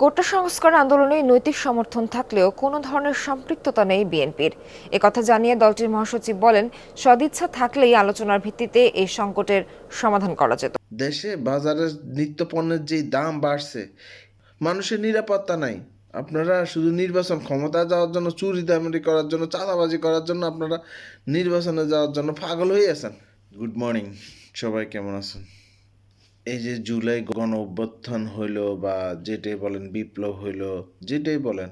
কোটা সংস্কার আন্দোলনে নৈতিক সমর্থন থাকলেও কোনো ধরনের সম্পৃক্ততা নেই বিএনপির। একথা জানিয়ে দলটির মহাসচিব বলেন সদিচ্ছা থাকলেই আলোচনার ভিত্তিতে এই সংকটের সমাধান করা যেত। দেশে বাজারে নিত্য পণ্যের যেই দাম বাড়ছে মানুষের নিরাপত্তা নাই। আপনারা শুধু নির্বাচন ক্ষমতা যাওয়ার জন্য চুরি দামারি করার জন্য চাঁদাবাজি করার জন্য আপনারা নির্বাচনে যাওয়ার জন্য পাগল হয়ে আছেন। গুড মর্নিং সবাই কেমন আছেন? এই যে জুলাই গণ অভ্যুত্থান হইল বা যেটাই বলেন বিপ্লব হইল, যেটাই বলেন,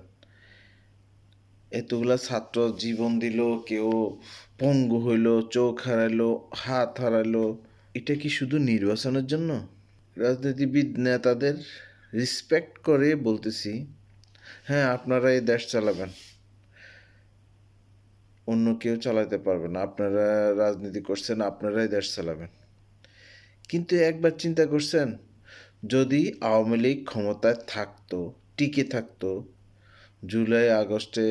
এতগুলা ছাত্র জীবন দিল, কেউ পঙ্গু হইল, চোখ হারাইলো, হাত হারাইলো। এটা কি শুধু নির্বাচনের জন্য? রাজনীতিবিদ নেতাদের রেসপেক্ট করে বলতেছি হ্যাঁ আপনারা এই দেশ চালাবেন। অন্য কেউ চালাতে পারবে না। আপনারা রাজনীতি করছেন, আপনারাই দেশ চালাবেন। কিন্তু একবার চিন্তা করছেন, যদি আওয়ামী লীগ ক্ষমতায় থাকতো, টিকে থাকতো, জুলাই, আগস্টে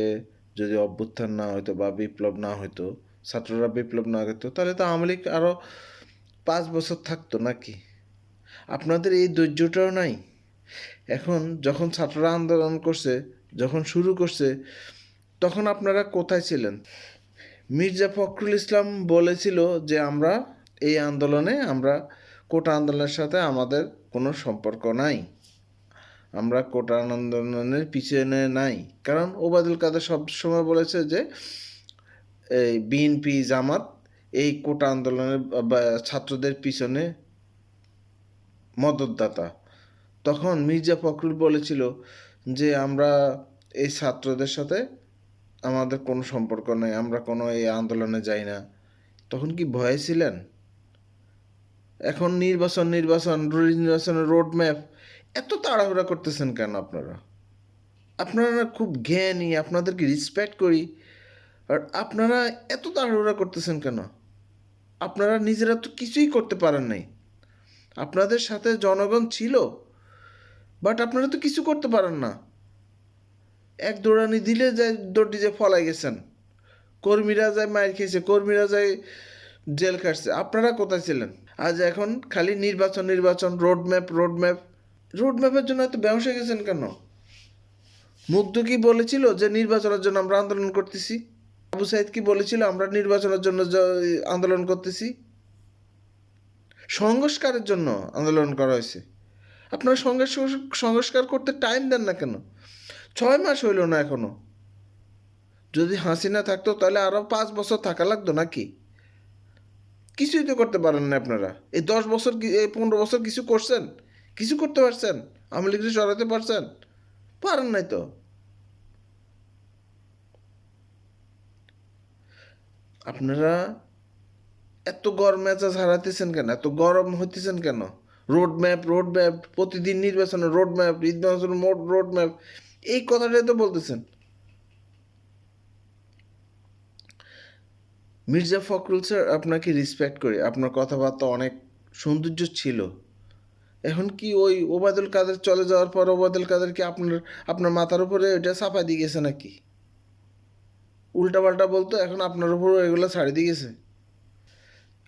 যদি অভ্যুত্থান না হতো বা বিপ্লব না হতো ছাত্ররা বিপ্লব না হতো তাহলে তো আওয়ামী লীগ আরও পাঁচ বছর থাকতো নাকি? আপনাদের এই ধৈর্যটাও নাই? এখন যখন ছাত্ররা আন্দোলন করছে, যখন শুরু করছে, তখন আপনারা কোথায় ছিলেন? মির্জা ফখরুল ইসলাম বলেছিল যে আমরা এই আন্দোলনে আমরা কোটা আন্দোলনের সাথে আমাদের কোনো সম্পর্ক নাই। আমরা কোটা আন্দোলনের পিছনে নাই। কারণ ওবায়দুল কাদের সবসময় বলেছে যে, এই বিএনপি, জামাত এই কোটা আন্দোলনের ছাত্রদের পিছনে মদতদাতা। তখন মির্জা ফখরুল বলেছিল যে, আমরা এই ছাত্রদের সাথে আমাদের কোনো সম্পর্ক নেই, আমরা কোনো এই আন্দোলনে যাই না। তখন কি ভয়ে ছিলেন? এখন নির্বাচন নির্বাচন নির্বাচনের রোড ম্যাপ এত তাড়াহুড়া করতেছেন কেন আপনারা? আপনারা খুব জ্ঞানী, আপনাদেরকে রেসপেক্ট করি, আর আপনারা এত তাড়াহুড়া করতেছেন কেন? আপনারা নিজেরা তো কিছুই করতে পারেন নাই। আপনাদের সাথে জনগণ ছিল বাট আপনারা তো কিছু করতে পারেন না। এক দৌড়ানি দিলে যায় দৌড়টি যে ফলাই গেছেন, কর্মীরা যায় মায়ের খেয়েছে, কর্মীরা যায় জেল খাটছে। আপনারা কোথায় ছিলেন? আজ এখন খালি নির্বাচন নির্বাচন road map road map road ম্যাপের জন্য এত ব্যবসা গেছেন কেন? মুগ্ধ কি বলেছিল যে নির্বাচনের জন্য আমরা আন্দোলন করতেছি? আবু সাইদ কি বলেছিল আমরা নির্বাচনের জন্য আন্দোলন করতেছি? সংস্কারের জন্য আন্দোলন করা হয়েছে। আপনারা সংস্কার করতে টাইম দেন না কেন? ছয় মাস হইল না এখনও। যদি হাসিনা থাকতো তাহলে আরও পাঁচ বছর থাকা লাগতো নাকি? কিছুই তো করতে পারেন না আপনারা। এই দশ বছর এই পনেরো বছর কিছু করছেন? কিছু করতে পারছেন? আওয়ামী লীগকে সরাতে পারছেন? পারেন নাই তো। আপনারা এত গরম মেজাজ হারাতেছেন কেন? এত গরম হইতেছেন কেন? রোড ম্যাপ রোড ম্যাপ প্রতিদিন নির্বাচনে রোড ম্যাপ নির্বাচনের মোট রোড ম্যাপ এই কথাটাই তো বলতেছেন। মির্জা ফখরুল স্যার আপনাকে রেসপেক্ট করি, আপনার কথাবার্তা অনেক সৌন্দর্য ছিল। এখন কি ওই ওবায়দুল কাদের চলে যাওয়ার পর ওবায়দুল কাদের কি আপনার আপনার মাথার উপরে ওইটা চাপা দিয়ে গেছে নাকি? উল্টাপাল্টা বলতো, এখন আপনার উপর এগুলো ছাড়ি দিয়ে গেছে।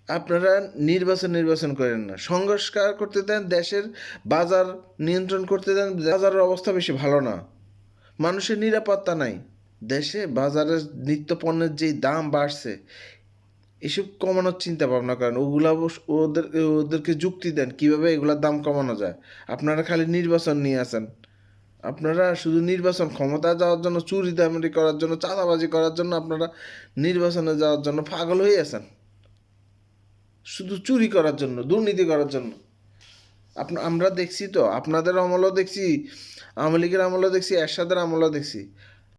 আপনারা নির্বাচন নির্বাচন করেন না, সংস্কার করতে দেন, দেশের বাজার নিয়ন্ত্রণ করতে দেন, বাজারের অবস্থা বেশি ভালো না। মানুষের নিরাপত্তা নাই। দেশে বাজারে নিত্য পণ্যের যেই দাম বাড়ছে, এসব কমানোর চিন্তা ভাবনা করেন। ওগুলা ওদের, ওদেরকে যুক্তি দেন কীভাবে এগুলার দাম কমানো যায়। আপনারা খালি নির্বাচন নিয়ে আসেন আপনারা শুধু নির্বাচন ক্ষমতা যাওয়ার জন্য, চুরি দামারি করার জন্য, চাঁদাবাজি করার জন্য আপনারা নির্বাচনে যাওয়ার জন্য পাগল হয়ে আছেন। শুধু চুরি করার জন্য, দুর্নীতি করার জন্য। আপনা, আমরা দেখছি তো, আপনাদের আমলও দেখছি, আওয়ামী লীগের আমলও দেখছি, এরশাদের আমলও দেখছি।